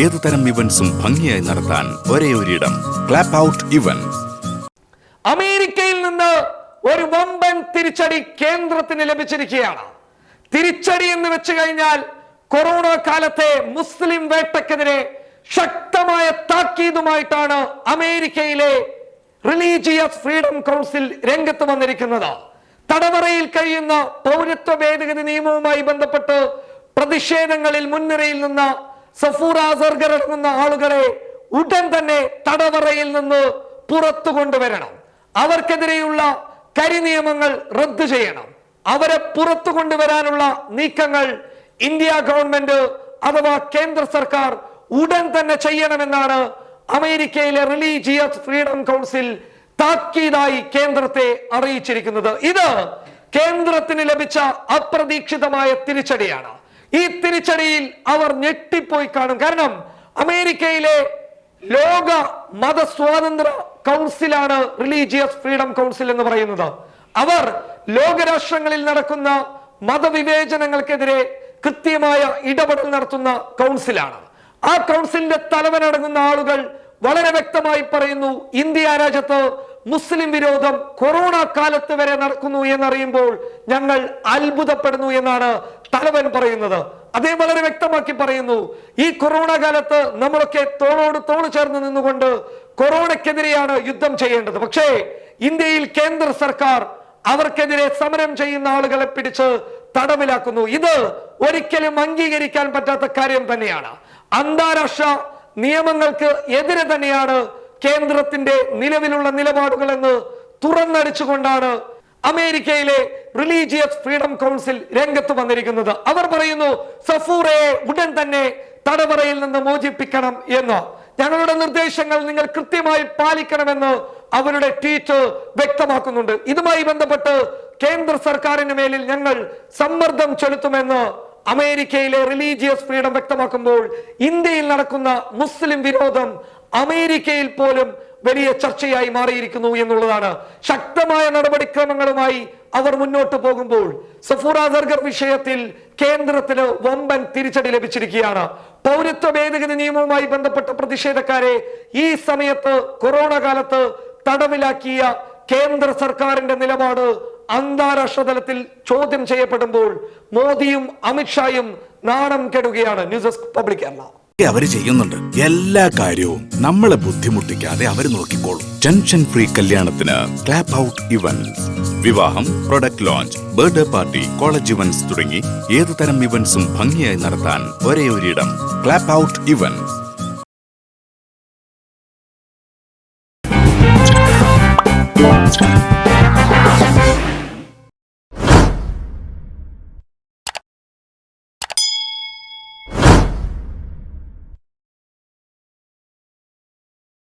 ഏതുതരം ഇവന്റ്സും ഭംഗിയായി നടത്താൻ ഒരേ ഇടം ക്ലാപ്പ് ഔട്ട് ഇവന്റ് അമേരിക്കയിൽ നിന്ന് ഒരു വമ്പൻ തിരിച്ചടി കേന്ദ്രത്തിന് ലഭിച്ചിരിക്കുകയാണ്. തിരിച്ചടി എന്ന് വെച്ച് കഴിഞ്ഞാൽ കൊറോണ കാലത്തെ മുസ്ലിം വേട്ടക്കെതിരെ ശക്തമായ താക്കീതുമായിട്ടാണ് അമേരിക്കയിലെ റിലീജിയസ് ഫ്രീഡം കൗൺസിൽ രംഗത്ത് വന്നിരിക്കുന്നത്. തടവറയിൽ കഴിയുന്ന പൗരത്വ ഭേദഗതി നിയമവുമായി ബന്ധപ്പെട്ട് പ്രതിഷേധങ്ങളിൽ മുൻനിരയിൽ നിന്ന സഫൂർ ആസർഗർ അടങ്ങുന്ന ആളുകളെ ഉടൻ തന്നെ തടവറയിൽ നിന്ന് പുറത്തു കൊണ്ടുവരണം. അവർക്കെതിരെയുള്ള കരിനിയമങ്ങൾ റദ്ദു ചെയ്യണം. അവരെ പുറത്തു കൊണ്ടുവരാനുള്ള നീക്കങ്ങൾ ഇന്ത്യ ഗവൺമെന്റ് അഥവാ കേന്ദ്ര സർക്കാർ ഉടൻ തന്നെ ചെയ്യണമെന്നാണ് അമേരിക്കയിലെ റിലീജിയസ് ഫ്രീഡം കൗൺസിൽ താക്കീതായി കേന്ദ്രത്തെ അറിയിച്ചിരിക്കുന്നത്. ഇത് കേന്ദ്രത്തിന് ലഭിച്ച അപ്രതീക്ഷിതമായ തിരിച്ചടിയാണ്. ഈ തിരിച്ചടിയിൽ അവർ ഞെട്ടിപ്പോയി കാണും. കാരണം അമേരിക്കയിലെ ലോക മതസ്വാതന്ത്ര്യ കൗൺസിലാണ് റിലീജിയസ് ഫ്രീഡം കൗൺസിൽ എന്ന് പറയുന്നത്. അവർ ലോകരാഷ്ട്രങ്ങളിൽ നടക്കുന്ന മതവിവേചനങ്ങൾക്കെതിരെ കൃത്യമായ ഇടപെടൽ നടത്തുന്ന കൗൺസിലാണ്. ആ കൗൺസിലിന്റെ തലവനടങ്ങുന്ന ആളുകൾ വളരെ വ്യക്തമായി പറയുന്നു ഇന്ത്യ രാജ്യത്ത് മുസ്ലിം വിരോധം കൊറോണ കാലത്ത് വരെ നടക്കുന്നു എന്നറിയുമ്പോൾ ഞങ്ങൾ അത്ഭുതപ്പെടുന്നു എന്നാണ് തലവൻ പറയുന്നത്. അദ്ദേഹം വളരെ വ്യക്തമാക്കി പറയുന്നു. ഈ കൊറോണ കാലത്ത് നമ്മളൊക്കെ തോളോട് തോൾ ചേർന്ന് നിന്നുകൊണ്ട് കൊറോണയ്ക്കെതിരെയാണ് യുദ്ധം ചെയ്യേണ്ടത്. പക്ഷേ ഇന്ത്യയിൽ കേന്ദ്ര സർക്കാർ അവർക്കെതിരെ സമരം ചെയ്യുന്ന ആളുകളെ പിടിച്ച് തടവിലാക്കുന്നു. ഇത് ഒരിക്കലും അംഗീകരിക്കാൻ പറ്റാത്ത കാര്യം തന്നെയാണ്. അന്താരാഷ്ട്ര നിയമങ്ങൾക്ക് എതിരെ തന്നെയാണ് കേന്ദ്രത്തിന്റെ നിലവിലുള്ള നിലപാടുകൾ എന്ന് തുറന്നടിച്ചുകൊണ്ടാണ് അമേരിക്കയിലെ റിലീജിയസ് ഫ്രീഡം കൗൺസിൽ രംഗത്ത് വന്നിരിക്കുന്നത്. അവർ പറയുന്നു സഫൂറയെ ഉടൻ തന്നെ തടവറയിൽ നിന്ന് മോചിപ്പിക്കണം എന്ന്. ഞങ്ങളുടെ നിർദ്ദേശങ്ങൾ നിങ്ങൾ കൃത്യമായി പാലിക്കണമെന്ന് അവരുടെ ട്വീറ്റ് വ്യക്തമാക്കുന്നുണ്ട്. ഇതുമായി ബന്ധപ്പെട്ട് കേന്ദ്ര സർക്കാരിന് മേലിൽ ഞങ്ങൾ സമ്മർദ്ദം ചെലുത്തുമെന്ന് അമേരിക്കയിലെ റിലീജിയസ് ഫ്രീഡം വ്യക്തമാക്കുമ്പോൾ ഇന്ത്യയിൽ നടക്കുന്ന മുസ്ലിം വിരോധം അമേരിക്കയിൽ പോലും വലിയ ചർച്ചയായി മാറിയിരിക്കുന്നു എന്നുള്ളതാണ്. ശക്തമായ നടപടിക്രമങ്ങളുമായി അവർ മുന്നോട്ട് പോകുമ്പോൾ സഫൂർ അസർഗർ വിഷയത്തിൽ കേന്ദ്രത്തിന് വമ്പൻ തിരിച്ചടി ലഭിച്ചിരിക്കുകയാണ്. പൗരത്വ ഭേദഗതി നിയമവുമായി ബന്ധപ്പെട്ട പ്രതിഷേധക്കാരെ ഈ സമയത്ത് കൊറോണ കാലത്ത് തടവിലാക്കിയ കേന്ദ്ര സർക്കാരിന്റെ നിലപാട് അന്താരാഷ്ട്ര തലത്തിൽ ചോദ്യം ചെയ്യപ്പെടുമ്പോൾ മോദിയും അമിത്ഷായും നാണം കെടുകയാണ്. News desk public Kerala. അവർ ചെയ്യുന്നുണ്ട്. എല്ലാ കാര്യവും നമ്മളെ ബുദ്ധിമുട്ടിക്കാതെ അവർ നോക്കിക്കോളും. ടെൻഷൻ ഫ്രീ കല്യാണത്തിന് ക്ലാപ്പ് ഔട്ട് ഇവന്റ്സ് വിവാഹം product launch birthday party college events തുടങ്ങി ഏതുതരം ഇവന്റ്സും ഭംഗിയായി നടത്താൻ ഒരേ ഒരിടം ക്ലാപ്പ് ഔട്ട് ഇവന്റ്സ് Thank